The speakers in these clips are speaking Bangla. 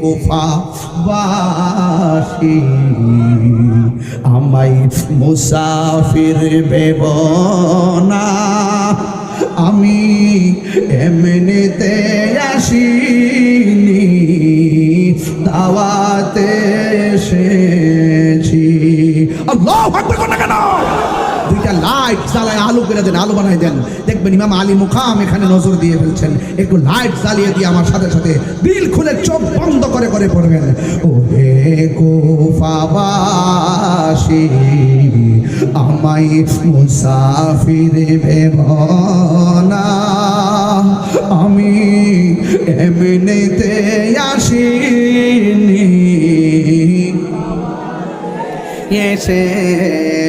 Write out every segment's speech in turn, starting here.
কুফা আমাই মুসাফির বেব না। আমি এমনিতে আসিনি দাওয়াতে এসেছি। আল্লাহ লাইট জ্বালায় আলু করে দেন, আলু বানাই দেন। দেখবেন ইমাম আলী মুখাম এখানে নজর দিয়ে ফেলছেন। একটু লাইট জ্বালিয়ে দিয়ে আমার সাথে সাথে বিল খুলে চোখ বন্ধ করে করে পড়বেন। ও হে গোফাবাসী আমাই মুসাফির ভেব না আমি এমনিতে আসিনি।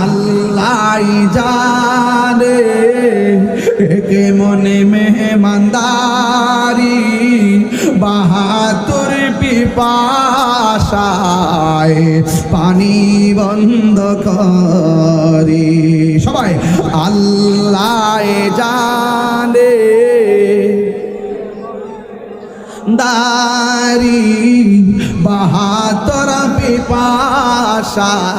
আল্লাহ জানে একে মনে মেহমানদারি বাহাতুর পিপাসায় পানি বন্ধ করি। সবাই আল্লাহ জানে দারি বাহাতর পিপাসায়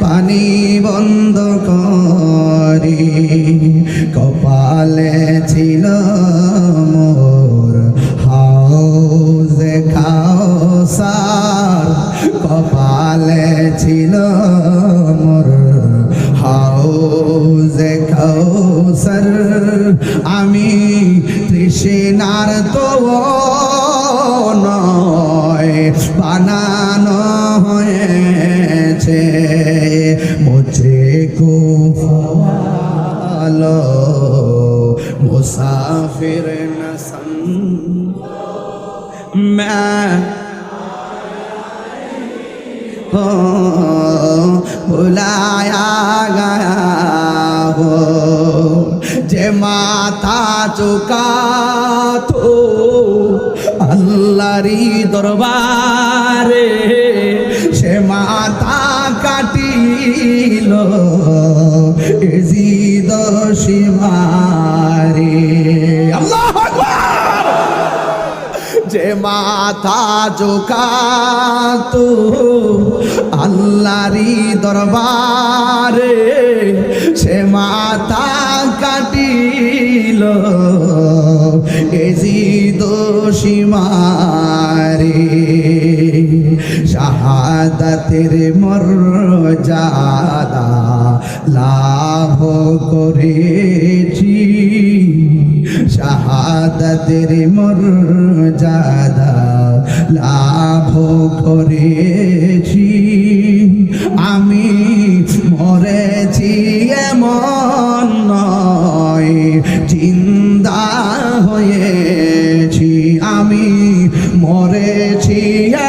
পানি বন্ধ করি। কপালে ছিল মোর হাউজে খাওসার কপালে ছিল মোর হাউজে খাওসার আমি তৃষ্ণার তো বানানো হয়েছে। মুঝে কো ভালো মুসাফির নসন। मैं हो যে মাথা চুকা তো আল্লাহরি দরবারে, সে মাথা কাটিল আল্লাহ যে মাথা জোকাতো আল্লাহরি দরবারে কাটিল এজি দোষিমারে শাহাদাতের মর্যাদা লাভ করেছি। শাহাদাতের মর্যাদা লাভ করেছি। আমি হয়েছি আমি মরেছি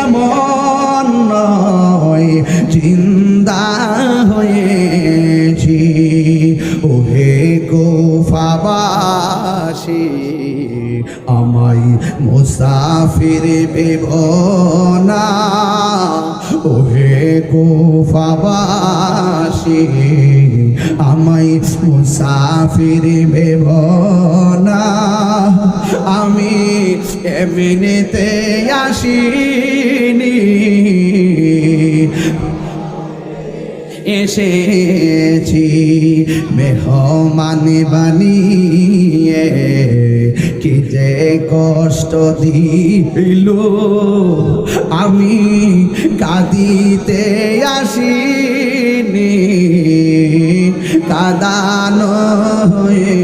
এমন নয় জিন্দা হয়েছি। ওহে গোফাবাসী আমাই মুসাফির বেব না। ওহে গোফাবাসী আমাই মুসাফির বেব না। আমি এমনিতে আসিনি। এসেছি মেহমান বানিয়ে। যে কষ্ট দিল আমি কাঁদিতে আসিনি কাদানো হয়ে